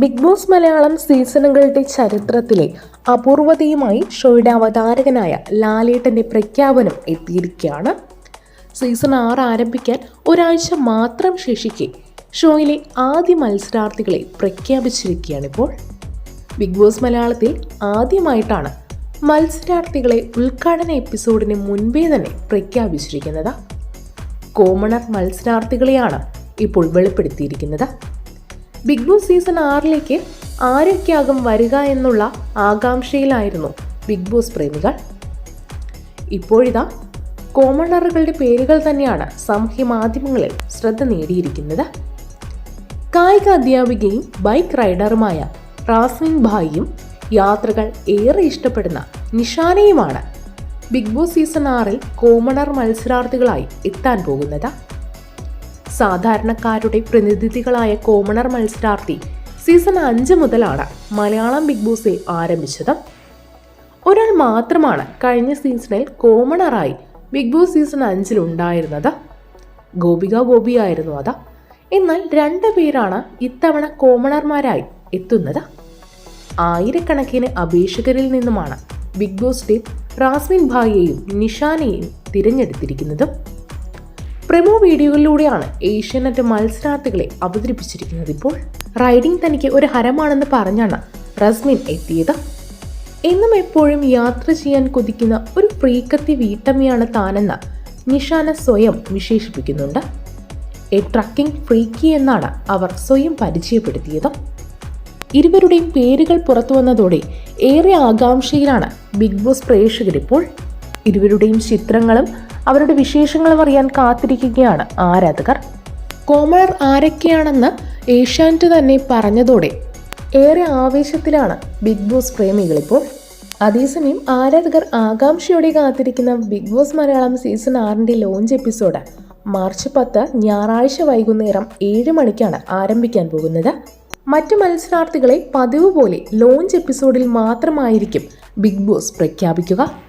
Big Boss Malayalam സീസണുകളുടെ ചരിത്രത്തിലെ അപൂർവതയുമായി ഷോയുടെ അവതാരകനായ ലാലേട്ടന്റെ പ്രഖ്യാപനം എത്തിയിരിക്കുകയാണ്. സീസൺ ആറ് ആരംഭിക്കാൻ ഒരാഴ്ച മാത്രം ശേഷിക്കെ ഷോയിലെ ആദ്യ മത്സരാർത്ഥികളെ പ്രഖ്യാപിച്ചിരിക്കുകയാണിപ്പോൾ. ബിഗ് ബോസ് മലയാളത്തിൽ ആദ്യമായിട്ടാണ് മത്സരാർത്ഥികളെ ഉദ്ഘാടന എപ്പിസോഡിന് മുൻപേ തന്നെ പ്രഖ്യാപിച്ചിരിക്കുന്നത്. കോമണർ മത്സരാർത്ഥികളെയാണ് ഇപ്പോൾ വെളിപ്പെടുത്തിയിരിക്കുന്നത്. ബിഗ് ബോസ് സീസൺ ആറിലേക്ക് ആരൊക്കെയാകും വരിക എന്നുള്ള ആകാംക്ഷയിലായിരുന്നു ബിഗ് ബോസ് പ്രേമികൾ. ഇപ്പോഴിതാ കോമണറുകളുടെ പേരുകൾ തന്നെയാണ് സാമൂഹ്യ മാധ്യമങ്ങളിൽ ശ്രദ്ധ നേടിയിരിക്കുന്നത്. കായിക അധ്യാപികയും ബൈക്ക് റൈഡറുമായ റാസ്മിൻ ഭായിയും യാത്രകൾ ഏറെ ഇഷ്ടപ്പെടുന്ന നിഷാനയുമാണ് ബിഗ് ബോസ് സീസൺ ആറിൽ കോമണർ മത്സരാർത്ഥികളായി എത്താൻ പോകുന്നത്. സാധാരണക്കാരുടെ പ്രതിനിധികളായ കോമണർ മത്സരാർത്ഥി സീസൺ അഞ്ച് മുതലാണ് മലയാളം ബിഗ് ബോസിൽ ആരംഭിച്ചത്. ഒരാൾ മാത്രമാണ് കഴിഞ്ഞ സീസണിൽ കോമണറായി ബിഗ് ബോസ് സീസൺ അഞ്ചിൽ ഉണ്ടായിരുന്നത്. ഗോപിക ഗോപിയായിരുന്നു അത്. എന്നാൽ രണ്ട് പേരാണ് ഇത്തവണ കോമണർമാരായി എത്തുന്നത്. ആയിരക്കണക്കിന് അപേക്ഷകരിൽ നിന്നുമാണ് ബിഗ് ബോസ് ടീം റാസ്മിൻ ഭായിയെയും നിഷാനെയും തിരഞ്ഞെടുത്തിരിക്കുന്നത്. പ്രമോ വീഡിയോകളിലൂടെയാണ് ഏഷ്യാനെറ്റ് മത്സരാർത്ഥികളെ അവതരിപ്പിച്ചിരിക്കുന്നത് ഇപ്പോൾ. റൈഡിംഗ് തനിക്ക് ഒരു ഹരമാണെന്ന് പറഞ്ഞാണ് റസ്മിൻ എത്തിയത്. എന്നും എപ്പോഴും യാത്ര ചെയ്യാൻ കൊതിക്കുന്ന ഒരു പ്രീകത്തി വീട്ടമ്മയാണ് താനെന്ന് നിഷാന സ്വയം വിശേഷിപ്പിക്കുന്നുണ്ട്. എ ട്രക്കിംഗ് ഫ്രീക്കി എന്നാണ് അവർ സ്വയം പരിചയപ്പെടുത്തിയത്. ഇരുവരുടെയും പേരുകൾ പുറത്തു വന്നതോടെ ഏറെ ആകാംക്ഷയിലാണ് ബിഗ് ബോസ് പ്രേക്ഷകരിപ്പോൾ. ഇരുവരുടെയും ചിത്രങ്ങളും അവരുടെ വിശേഷങ്ങളും അറിയാൻ കാത്തിരിക്കുകയാണ് ആരാധകർ. കോമളർ ആരൊക്കെയാണെന്ന് ഏഷ്യാനെറ്റ് തന്നെ പറഞ്ഞതോടെ ഏറെ ആവേശത്തിലാണ് ബിഗ് ബോസ് പ്രേമികളിപ്പോൾ അതേസമയം ആരാധകർ ആകാംക്ഷയോടെ കാത്തിരിക്കുന്ന ബിഗ് ബോസ് മലയാളം സീസൺ ആറിന്റെ ലോഞ്ച് എപ്പിസോഡ് മാർച്ച് പത്ത് ഞായറാഴ്ച വൈകുന്നേരം ഏഴ് മണിക്കാണ് ആരംഭിക്കാൻ പോകുന്നത്. മറ്റു മത്സരാർത്ഥികളെ പതിവ് പോലെ ലോഞ്ച് എപ്പിസോഡിൽ മാത്രമായിരിക്കും ബിഗ് ബോസ് പ്രഖ്യാപിക്കുക.